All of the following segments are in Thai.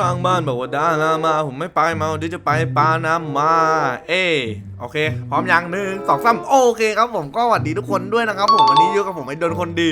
ข้างบ้านบอกว่าดารามาผมไม่ไปเมาเดี๋ยวจะไปปาน้ำมา เอโอเค พร้อมยังหนึ่งสองสามโอเคครับผมก็สวัสดีทุกคนด้วยนะครับ ผมวันนี้อยู่กับผมไอ้เดินคนดี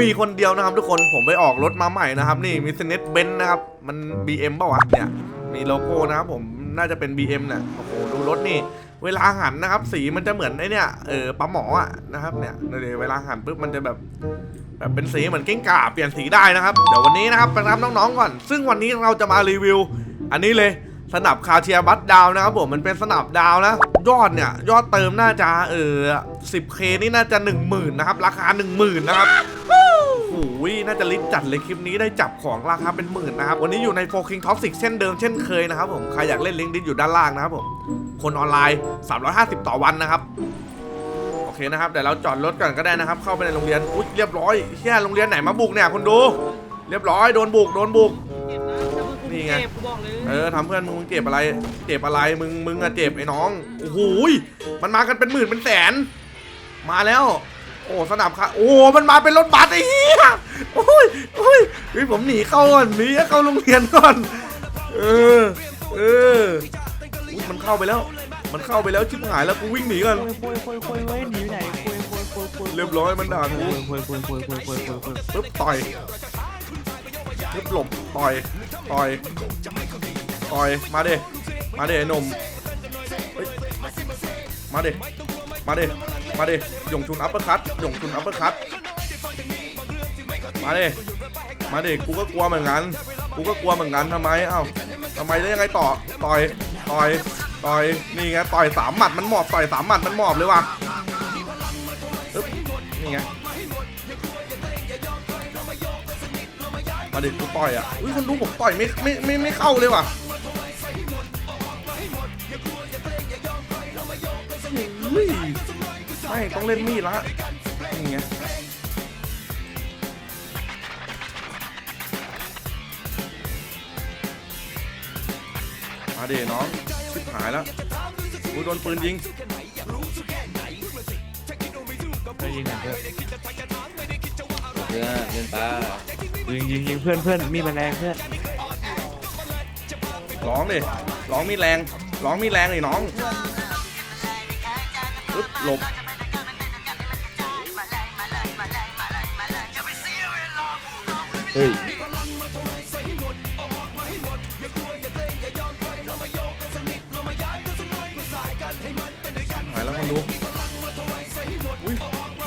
มีคนเดียวนะครับทุกคนผมไปออกรถมาใหม่นะครับ นี่มีเซเนตเบนนะครับ มัน BM ป่าวะเนี่ยมีโลโก้นะครับผมน่าจะเป็น BM เนี่ยโอ้โหดูรถนี่เวลาหันนะครับ สีมันจะเหมือนไอเนี่ยเออปลาหมออะนะครับเนี่ยเดี๋ยวเวลาหันปุ๊บมันจะแบบ แบบเป็นสีเหมือนเก้งก่าเปลี่ยนสีได้นะครับ เดี๋ยววันนี้นะครับไปรับน้องๆก่อน ซึ่งวันนี้เราจะมารีวิว อันนี้เลยสนับคาเทียบัตดาวนะครับผมมันเป็นสนับดาวนะ ยอดเนี่ย ยอดเติมน่าจะเออ 10k นี่น่าจะ 1 0,000นะครับ ราคา 10,000นะครับโอ้โหน่าจะลิ้นจัดเลยคลิปนี้ได้จับของราคาเป็นหมื่นนะครับ วันนี้อยู่ในโฟคิงท็อปสิเช่นเดิมเช่นเคยนะครับผม ใครอยากเล่นลิงก์ดิสอยู่ด้านล่างนะครับผม คนออนไลน์ 350 ต่อวันนะครับ นะครับเดี๋ยวเราจอดรถก่อนก็ได้นะครับ เข้าไปในโรงเรียนอุ๊ยเรียบร้อยเฮียโรงเรียนไหนมาบุกเนี่ยคุณดู เรียบร้อยโดนบุกโดนบุกนี่ไง เจ็บกูบอกเลยเออทำเพื่อนมึงเจ็บอะไร เจ็บอะไรมึงมึงอะเจ็บไอ้น้องโอ้โหยมันมากันเป็นหมื่นเป็นแสน มาแล้ว โอ้สนับค่ะโอ้มันมาเป็นรถบัสไอ้เหี้ยโอ้ยโอ้ยเฮ้ยผมหนีเข้าก่อนหนีเข้าโรงเรียนก่อนเออเอออุ๊ยมันเข้าไปแล้ว มันเข้าไปแล้วชิบหายแล้วกูวิ่งหนีก่อนคุยคุยคุยคุยหนีไหนคุยคุยคุยคุยเรียบร้อยมันด่ากูคุยคุยคุยคุยคุยคุยคุยปึ๊บต่อยปึ๊บหลบต่อยต่อยต่อยมาเด้มาเด้ไอ้หนมเฮ้ยมาเด้มาเด้มาเด้หยงชุนอัปเปอร์คัตหยงชุนอัปเปอร์คัตมาเด้มาเด้กูก็กลัวเหมือนกันกูก็กลัวเหมือนกันทำไมเอ้าทำไมได้ยังไงต่อต่อยต่อย ต่อยนี่ไงต่อยสามหมัดมันหมอบต่อยสามหมัดมันหมอบเลยว่ะปึ๊บนี่ไงมาดิกูต่อยอะอุ้ยคนดูผมต่อยไม่ไม่ไม่ไม่เข้าเลยว่ะเฮ้ยไม่ต้องเล่นมีดละนี่ไงมาดิน้องายแล้วกูโดนปืนยิงเพื่อนยิงหน่อยเพื่อนเพื่อนเล่นตายิงยิงยิงเพื่อนเพื่อนมีแมลงเพื่อนร้องดิร้องมีแรงร้องมีแรงเลยน้องปึ๊บหลบเฮ้ย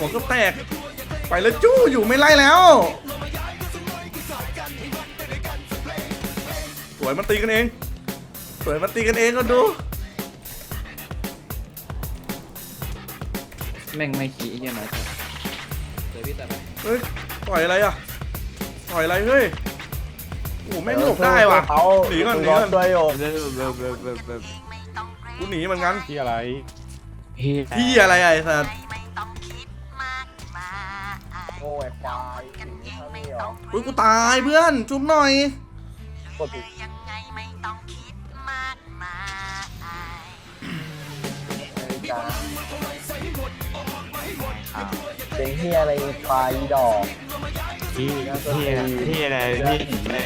หัวก็แตก ไปแล้วจู้อยู่ไม่ไล่แล้ว สวยมันตีกันเอง สวยมันตีกันเองก็ดูแม่งไม่ขี้ไอ้เหี้ยน้อยจังเดี๋ยวพี่ตัดไปเฮ้ยต่อยอะไรอะต่อยอะไรเฮ้ยโอ้โหแม่งหลบได้ว่ะหนีก่อนหนีก่อนด้วยโยมเบบเบบเบบเบบเบบกูหนีเหมือนกันที่อะไรเฮียพี่อะไรอะไอ้สัสโออุ้ยกูตายเพื่อนจุ๊บหน่อยกดผิดยังไงไม่ต้องคิดมากมายนาฬิกาเป็นเฮียอะไรควายดอกเฮียเฮียเฮียอะไร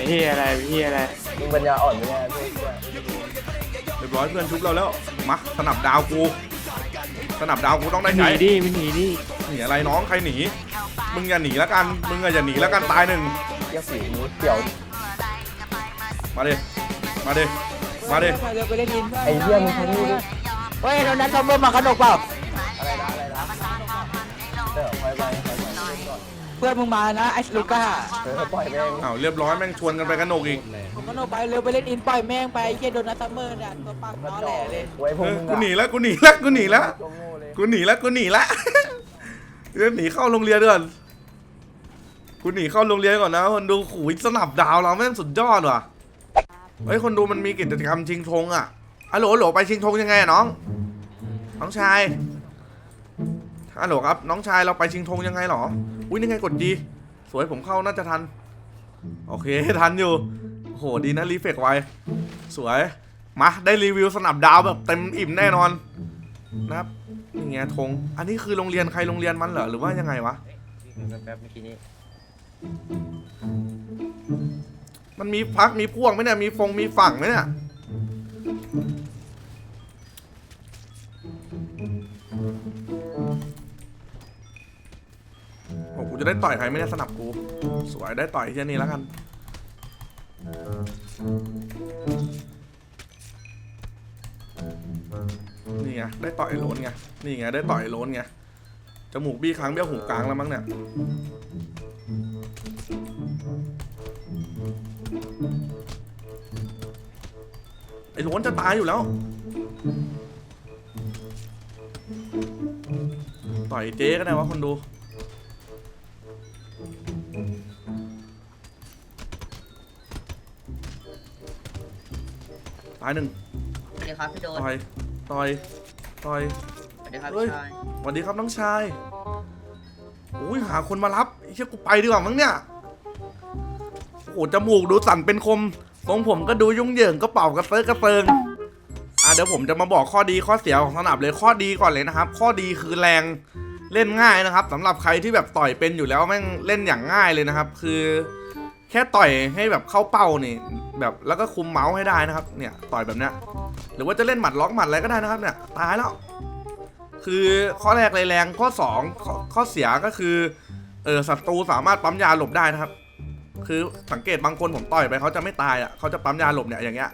เฮียอะไรเฮียอะไรมึงปัญญาอ่อนไหมเนี่ยพวกเพื่อนเรียบร้อยเพื่อนชุบเราแล้วมาสนับดาวกูสนับดาวกูต้องได้หนีใช้ดิมันหนีดิหนีอะไรน้องใครหนี มึงอย่าหนีแล้วกัน มึงอะอย่าหนีแล้วกันตายหนึ่งเกี่ยวสีนี้เกี่ยวมาดิ มาดิ มาดิไปเล่นอินไอ้เฮียมึงทั้งนี้ดิเฮ้ยโดนนัทซัมเมอร์มาขนมเปล่าอะไรนะอะไรนะเดี๋ยวไปไปไปไปก่อนเพื่อนมึงมานะไอ้ลูก้าเดี๋ยวปล่อยแม่งอ้าวเรียบร้อยแม่งชวนกันไปกระหนกอีกผมขนมไปเร็วไปเล่นอินปล่อยแม่งไปเฮียโดนนัทซัมเมอร์เนี่ยตัวปากน้อแหล่เลยไว้พวเอกอมึงกูหนีแล้วกูหนีแล้วกูหนีแล้วตัวโง่เลยกูหนีแล้วกูหนีแล้วเดี๋ยวหนีเข้าโรงเรียนก่อน กูหนีเข้าโรงเรียนก่อนนะคนดูขู่สนับดาวเราแม่งสุดยอดว่ะเฮ้ยคนดูมันมีกิจกรรมชิงธงอะฮัลโหลโหลไปชิงธงยังไงอะน้อง น้องชายฮัลโหลครับ น้องชายเราไปชิงธงยังไงหรอ อุ้ยนี่ไงกดดี สวยผมเข้าน่าจะทัน โอเคทันอยู่โหดีนะรีเฟกไวสวย มาได้รีวิวสนับดาวแบบเต็มอิ่มแน่นอนนะครับนี่ไงธง อันนี้คือโรงเรียนใครโรงเรียนมันเหรอหรือว่ายังไงวะแป๊บเมื่อกี้นี้ มันมีพักมีพวกไหมเนี่ย มีฟงมีฝั่งไหมเนี่ย โอ้กูจะได้ต่อยใครไม่ได้สนับกู สวยได้ต่อยที่นี่แล้วกันนี่ไงได้ต่อยโลนไง นี่ไงได้ต่อยโลนไง จมูกบี้ค้างเบี้ยวหูกลางแล้วมั้งเนี่ย อ้โลนจะตายอยู่แล้ว ต่อยเจ๊ก็ได้วะคนดู ตายหนึ่งสวัสดีครับพี่โดนต่อย ต่อย ต่อย สวัสดีครับเฮ้ย พี่ชาย สวัสดีครับน้องชายอุ้ยหาคนมารับไอ้เชี่ยกูไปดีกว่ามั้งเนี่ย โอ้โหจมูกดูสั่นเป็นคม ทรงผมก็ดูยุ่งเหยิงก็เป่ากระเซิร์กระเซิงอะเดี๋ยวผมจะมาบอกข้อดีข้อเสียของสนับเลยข้อดีก่อนเลยนะครับ ข้อดีคือแรงเล่นง่ายนะครับสำหรับใครที่แบบต่อยเป็นอยู่แล้วแม่งเล่นอย่างง่ายเลยนะครับ คือ แค่ต่อยให้แบบเข้าเป้านี่แบบแล้วก็คุมเมาส์ให้ได้นะครับ เนี่ยต่อยแบบเนี้ยหรือว่าจะเล่นหมัดล็อกหมัดอะไรก็ได้นะครับเนี่ยตายแล้วคือข้อแรกเลยแรงข้อสองข้อข้อเสียก็คือเออศัตรูสามารถปั๊มยาหลบได้นะครับ คือสังเกตบางคนผมต่อยไปเขาจะไม่ตายอะเขาจะปั๊มยาหลบเนี่ยอย่างเงี้ย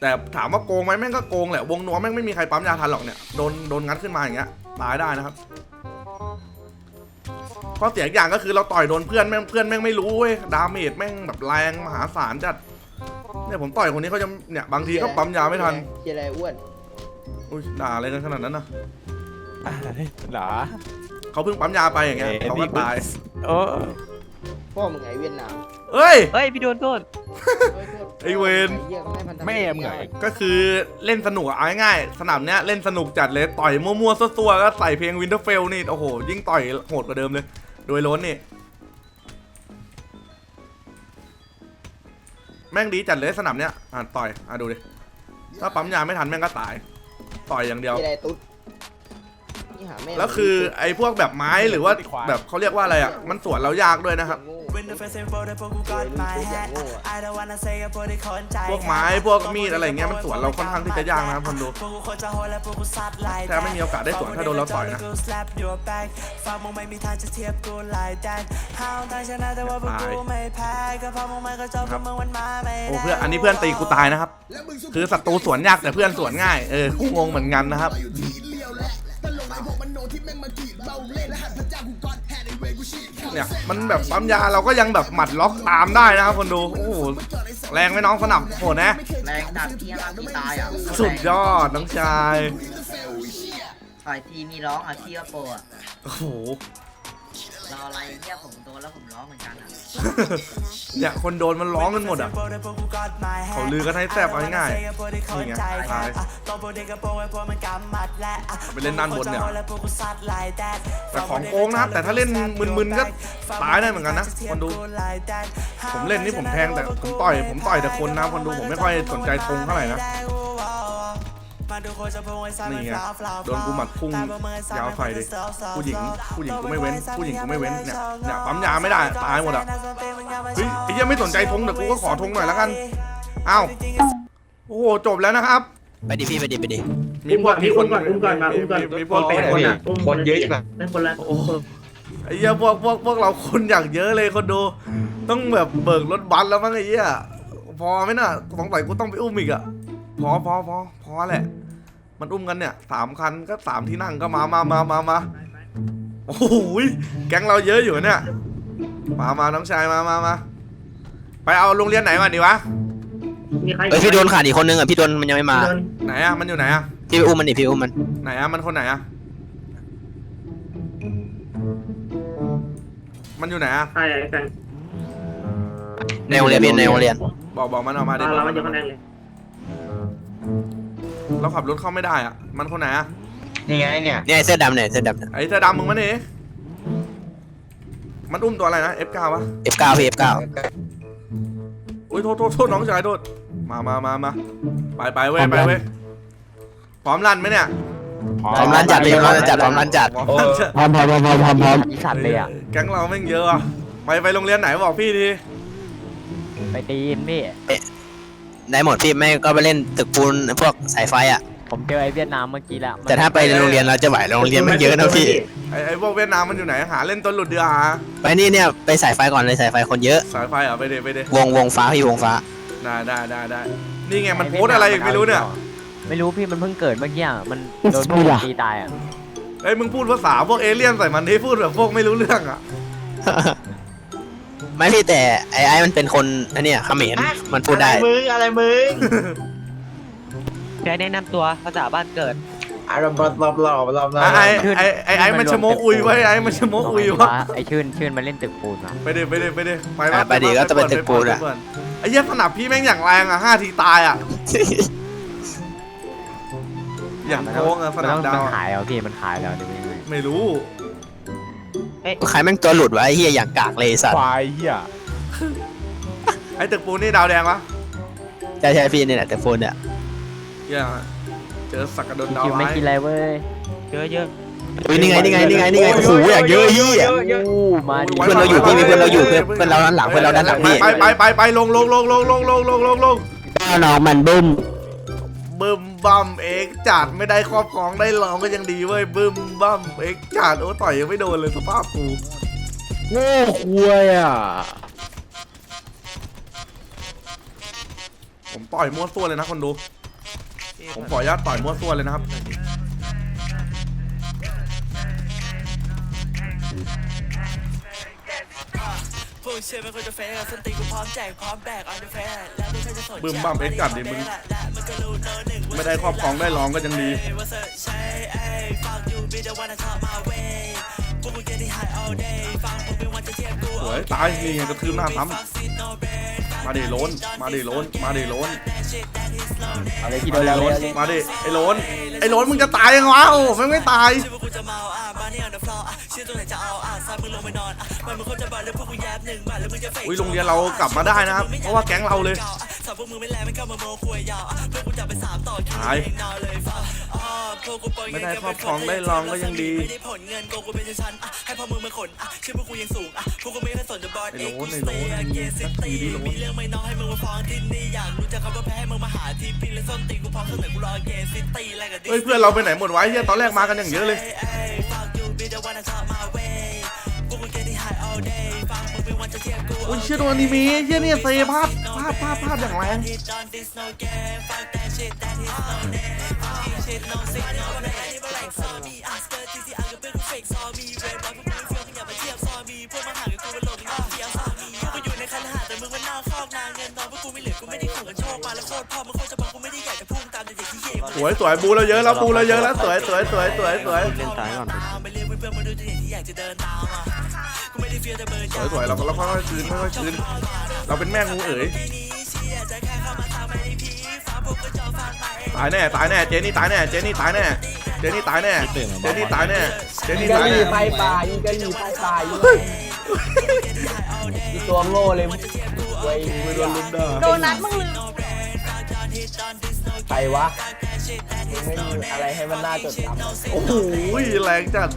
แต่ถามว่าโกงไหมแม่งก็โกงแหละวงนัวแม่งไม่มีใครปั๊มยาทันหรอกเนี่ยโดนโดนงัดขึ้นมาอย่างเงี้ยตายได้นะครับข้อเสียอีกอย่างก็คือเราต่อยโดนเพื่อนแม่งเพื่อนแม่งไม่รู้เว้ยดาเมจแม่งแบบแรงมหาศาลจัดเนี่ยผมต่อยคนนี้เขาจะเนี่ยบางทีก็ปั๊มยาไม่ทันเฮียอะไรอ้วนอุ้ยด่าอะไรกันขนาดนั้นนะเหรอเขาเพิ่งปั๊มยาไปอย่างเงี้ยเขาก็ตายโอ้ พ่อมึงไงเวียดนามเอ้ย เฮ้ย พี่โดนโทษ ไอ้เวรเหี้ยเขาให้พันธมิตรแม่มึงไง ก็คือเล่นสนุกอะเอาง่ายๆสนามเนี้ยเล่นสนุกจัดเลยต่อยมั่วๆซัวๆก็ใส่เพลงวินเทอร์เฟลนี่โอ้โห ยิ่งต่อยโหดกว่าเดิมเลย โดยล้นนี่ แม่งดีจัดเลยสนามเนี้ยอะต่อยอะดูดิถ้าปั๊มยาไม่ทันแม่งก็ตาย ต่อยอย่างเดียวเฮียอะไรตุ๊ดนี่ หาแม่แล้วคือไอ้พวกแบบไม้หรือว่าแบบเขาเรียกว่าอะไรอะมันสวนเรายากด้วยนะครับโง่ When the first and for the พวกกู got my hat I don't wanna say กับพวกที่คนใจพวกไม้พวกมีดอะไรเงี้ยมันสวนเราค่อนข้างที่จะยากนะครับคนดูพวกกูคนจะโหดและพวกกูซัดไล่แทบไม่มีโอกาสได้สวนถ้าโดนเราต่อยนะ slap your back ฟังมึงไม่มีทางจะเทียบกู like that ห้าวทางชนะแต่ว่าพวกกูไม่แพ้ก็เพราะมึงไม่เข้าใจพวกมึงมันมาไม่โอ้เพื่อนอันนี้เพื่อนตีกูตายนะครับ คือศัตรูสวนยากแต่เพื่อนสวนง่ายเออกูงงเหมือนกันนะครับ เนี่ยมันแบบปั๊มยาเราก็ยังแบบหมัดล็อกตามได้นะครับคนดูโอ้โหแรงไหมน้องสนับโหดนะแรงดันที่ห้ามที่ตายอะสุดยอดน้องชายต่อยทีมีร้องอะที่ว่าโปรอะโอ้โห รออะไรเรียกผมโดนแล้วผมร้องเหมือนกันอะเนี่ยคนโดนมันร้องกันหมดอะ เขาลือกันให้แซ่บเอาง่ายๆนี่ไงตายไปเล่นด้านบนเนี่ยแต่ของโกงนะครับแต่ถ้าเล่นมึนๆก็ตายได้เหมือนกันนะคนดู ผมเล่นนี่ผมแทงแต่ผมต่อยผมต่อยแต่คนนะคนดูผมไม่ค่อยสนใจธงเท่าไหร่นะ นี่ไงโดนกูหมัดพุ่งยาวใส่ดิผู้หญิงผู้หญิงกูไม่เว้น ผู้หญิงกูไม่เว้นเนี่ยเนี่ยปั๊มยาไม่ได้ตายหมดอะเฮ้ยไอ้เหี้ยไม่สนใจธงแต่กูก็ขอธงหน่อยแล้วกันอ้าวโอ้โหจบแล้วนะครับ ไปดิพี่ไปดิไปดิมีพวกมีคนอุ้มก่อนมาอุ้มก่อนมีพวกเป็นคนอะคนเยอะจังโอ้โหไอ้เหี้ยพวกพวกพวกเราคนอย่างเยอะเลยคนดู ต้องแบบเบิกรถบัสแล้วมั้งไอ้เหี้ยพอไหมน่ะสงสัยกูต้องไปอุ้มอีกอะพอพอพอพอแหละ มันอุ้มกันเนี่ยสามคันก็สามที่นั่งก็มามามามามาโอ้โหยแก๊งเราเยอะอยู่เนี่ย มามาน้องชายมามามาไปเอาโรงเรียนไหนก่อนดีวะเอ้ยพี่โดนขาดอีกคนนึงอะพี่โดนมันยังไม่มาไหนอะมันอยู่ไหนอะพี่ไปอุ้มมันดิพี่อุ้มมันไหนอะมันคนไหนอะมันอยู่ไหนอะใช่กันในโรงเรียนพี่ในโรงเรียนบอกบอกมันออกมาดิเรามันอยู่ข้างในเลย เราขับรถเข้าไม่ได้อะมันคนไหนอะนี่ไงเนี่ยเนี่ยไอ้เสื้อดำเนี่ยเสื้อดำเนี่ย ไอ้เสื้อดำมึงมาเนี่มันอุ้มตัวอะไรนะ F9 วะ F9 พี่ F9 อุ้ยโทษโทษโทษน้องชายโทษมามามามาไปไปเว้ยไปเว้ยพร้อมรันไหมเนี่ยพร้อมรันจัดพี่พร้อมรันจัดพร้อมรันจัด พร้อมรันจัดพร้อมพร้อมพร้อมพร้อมพร้อมอีสัตว์เลยอะแก๊งเราแม่งเยอะอะไปไปโรงเรียนไหนบอกพี่ทีไปตีนพี่ ได้หมดพี่ไม่ก็ไปเล่นตึกปูนพวกสายไฟอะ ผมเจอไอ้เวียดนามเมื่อกี้แล้วมันแต่ถ้าไปโรงเรียนเราจะไหวโรงเรียนมันเยอะนะพี่ ไอ้ไอ้พวกเวียดนามมันอยู่ไหนหาเล่นต้นหลุดเดือหาไปนี่เนี่ยไปสายไฟก่อนเลยสายไฟคนเยอะ สายไฟเหรอะไปเดไปเดวงวงฟ้าพี่วงฟ้า ได้ได้ได้ได้นี่ไงมันโพสต์อะไรอีกไม่รู้เนี่ยไม่รู้พี่มันเพิ่งเกิดเมื่อกี้อะมันโดนพวกตีตายอะ เอ้ยมึงพูดภาษาพวกเอเลี่ยนใส่มันที่พูดแบบพวกไม่รู้เรื่องอะ ไม่พี่แต่ไอ้ไอ้มันเป็นคนอันเนี้ยเขมรมันพูดได้มึงอะไรมึงแค่แนะนำตัวภาษาบ้านเกิด อารมณ์รอบรอบรอบรอบไอ้ไอ้ไอ้ไอ้ไอ้มันชะโมกอุยวะไอ้มันชะโมกอุยวะไอ้ชื่นชื่นมันเล่นตึกปูนมาไปเดไปเดไปเดไปอะไปดิก็จะเป็นตึกปูนอะไปเปิดไอ้เหี้ยสนับพี่แม่งอย่างแรงอะห้าทีตายอะอย่างโกงอะสมันนัต้บองดามันวอะขายเอาพี่มันขายแล้วเดี๋ยวนี้ไม่รู้ ใครแม่งตัวหลุดวะไอ้เฮียอย่างกากเลยไอ้สัตว์ควายเหี้ยไอ้ตึกปูนนี่ดาวแดงวะใช่ใช่พี่นี่แหละแต่โฟนเนี่ยเหี้ยเจอสักกระโดนดาวคิวไม่ร้ายกินอะไรเว้ยเยอะเยอะอุ้ยนี่ไงนี่ไงนี่ไงนี่ไงโอ้โหอย่างเยอะไอ้เฮีย อู้มาดิ เพื่อนเราอยู่พี่มีเพื่อนเราอยู่เพื่อนเพื่อนเราด้านหลังเพื่อนเราด้านหลังพี่ ไปไปไปไปลงลงลงลงลงลงลงลงลงน้องมันบึ้ม บึมบัมเอ็กจัดไม่ได้ครอบครองได้ลองก็ยังดีเว้ยบึมบัมเอ็กจัดโอ้ต่อยยังไม่โดนเลยสภาพกูโง่คุยอะ ผมต่อยมั่วซั่วเลยนะคนดู ผมขออนุญาตต่อยมั่วซั่วเลยนะครับ พวกเชื่อไม่ควรจะแฟร์สันติกูพร้อมแจกพร้อมแบกเอาเดแฟร์แล้วไม่เคยจะสนบึมบ้ามเอ็กกัดดิมึง ไม่ได้ครอบครองได้ร้องก็ยังดี สวยตายนี่ไงกระทืบหน้าซ้ำมาดิล้นมาดิล้นมาดิล้นอะไรยพี่โดนแล้วมาดิไอ้ล้นไอ้ล้นมึงจะตายยังวะโอ้แม่งไม่ตาย ซ้ายมึงลงไปนอนอะมันมึงคนจะบอลแล้วพวกกูแยบหนึ่งบาทแล้วมึงจะเฟกอุ้ยโรงเรียนเรากลับมาได้นะครับเพราะว่าแก๊งเราเลยสาวพวกมึงไม่แลไม่เข้ามาโมคุยยาวอะเพื่อนกูจับไปสามต่อคิวตายเองนอนเลยฟ้าอ๋อพวกกูปล่อยเงินไม่ได้กันครอบครองได้ลองก็ยังดีไม่ได้ผลเงินโกกูเป็นชั้นๆอะให้พอมึงมาขนอะชื่อพวกกูยังสูงอะพวกกูไม่ได้สนจะบอลไอ้เอ็โลกนซ์ไอ้สโลเตนย์เกย์ซิตี้มีเรื่องไม่น้อยให้มึงมาฟ้องที่นี่อยากรู้จักคำว่าแพ้ให้มึงมาหาที่ปีและส้นตีนกูพร้อมเสนอกูรอเกย์ซิตี้อะไรกับดิเฮ้ยเพื่อนเราไปไหนหมดวะไอ้เฮียตอนแรกมากันอย่างเยอะเลย อุ้ยเชี่ยโดนอนิเมะเชี่ยเนี่ยเซภาพภาพภาพภาพอย่างแรงสวยสวยบูเราเยอะแล้วบูเราเยอะแล้วสวยสวยสวยสวยสวยเล่นซ้ายก่อน สวยสวยเราก็เราค่อยๆคืนค่อยๆคืนเราเป็นแม่งูเอ๋ยตายแน่ตายแน่เจนี่ตายแน่เจนี่ตายแน่เจนี่ตายแน่เจนี่ตายแน่เจนี่กะตายหรี่แน่ไปป่าอีกะหรี่ไปป่าอีอีตัวโง่เลยเว้ยไม่โดนลุมด่าโดนัทมึงลืมใครวะไม่มีอะไรให้มันน่าจดจำโอ้โหแรงจัด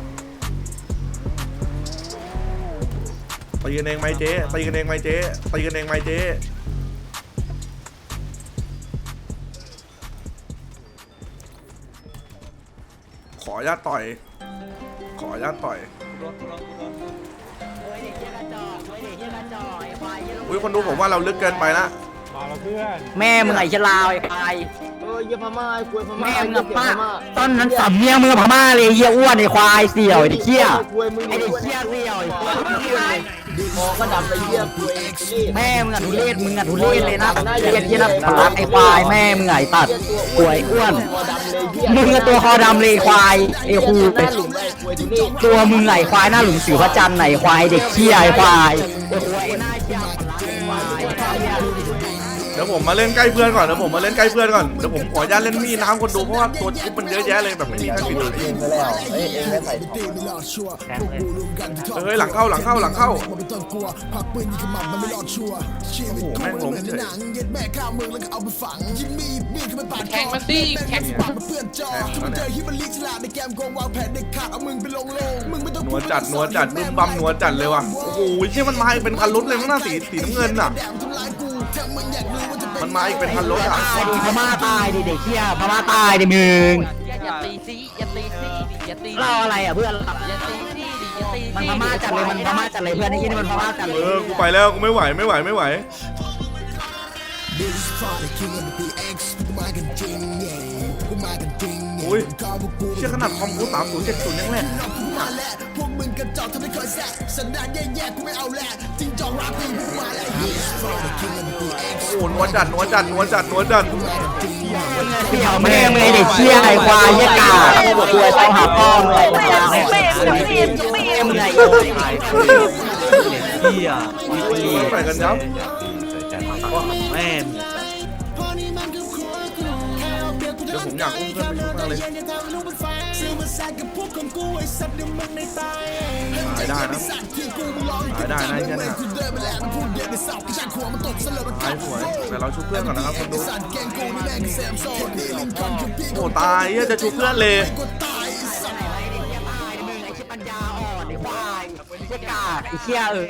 ตีกันเองไหมเจ๊ตีกันเองไหมเจ๊ตีกันเองไหมเจ๊ขออนุญาตต่อย ขออนุญาตต่อยอุ้ยคนดูผมว่าเราลึกเกินไปละแม่มึงไอ้ชลาวไอ้ควาย เออเยี่ยพม่าไอ้กล้วยพม่าแม่มึงไอ้กับเหี้ยป้าพม่าตอนนั้นสับเมียมึงกับพม่าเลยเหี้ยอ้วนไอ้ควายเสี่ยวไอ้เด็กเหี้ยกล้วยมึงไอ้เด็กเหี้ยเสี่ยวไอ้ควายมองก็ดำไปเยี่ยกล้วยนี่แม่มึงอะทุเรศมึงอะทุเรศเลยนะเหี้ยเหี้ยนะปากไอ้ควายแม่มึงไอ้ตัดกล้วยอ้วนตัวดำเลยเยี่ยมึงอะตัวคอดำเลยไอ้ควายไอ้คูหน้าหลุมไอ้กล้วยดูนี่ตัวมึงไอ้ควายหน้าหลุมสิวพระจันทร์ไหนควายเด็กเหี้ยไอ้ควายไอ้ควาย ผมมาเล่นใกล้เพื่อนก่อนเดี๋ยวผมมาเล่นใกล้เพื่อนก่อนเดี๋ยวผมขออนุญาตเล่นมีดน้ำคนดูเพราะว่าตัวชุบมันเยอะแยะเลยแบบไม่มีใครปิดเลยเองไปแล้วเอ้ยเองไม่ใส่ทองเฮ้ยหลังเข้าหลังเข้าหลังเข้าโอ้โหแม่งล้มเฉยแข่งมาสิแข่งนัวจัดนัวจัดบึ้มบัมนัวจัดเลยว่ะโอ้โหเชี่ยมันมาเป็นคันรถเลยมั้งหน้าสีสีน้ำเงินอะ มันมาอีกเป็นพันรถอะตายดิพม่าตายดิเด็กเหี้ยพม่าตายดิมึงอย่าตีซีอย่าตีซีอย่าตีเราอะไรอะเพื่อนอย่าตีซีดิอย่าตีมันซีพม่าจัดเลยมันพม่าจัดเลยเพื่อนไอ้ยี่นี่มันพม่าจัดเลเอยอกูไปแล้วกูไม่ไหวไม่ไหวไม่ไหว อุ้ยเชื่อขนาดคอมกูสามศูนย์เจ็ดศูนย์ยังแหลกพวก มึงกระจอกทำให้คอยแซะสันดานแย่ๆกูไม่เอาแหละจริงจองรับปีมึงมาแล้วโอ้โหนวลจัดนวลจัดนวลจัดนวลจัดเสี่ยวแม่มึงไอ้เด็กเหี้ยไอ้ควายเหี้ยกาบอกกูไอ้ต้องหาพ่อมึงไอ้ควายแม่มึงไอ้โอ้ยใส่กันยับแม่งเดี๋ยวผมอยากอุ้มเพื่อนไปชุบมากเลย ตายได้นะตายได้นะไอ้เช่นน่ะตายสวยแต่เราชุบเพื่อนก่อนนะครับคนดูโอ้ตายเหี้ยจะชุบเพื่อนเลยปัญญาอ่อนไอ้ควายไอ้เหี้ยกาไอ้เหี้ยเออ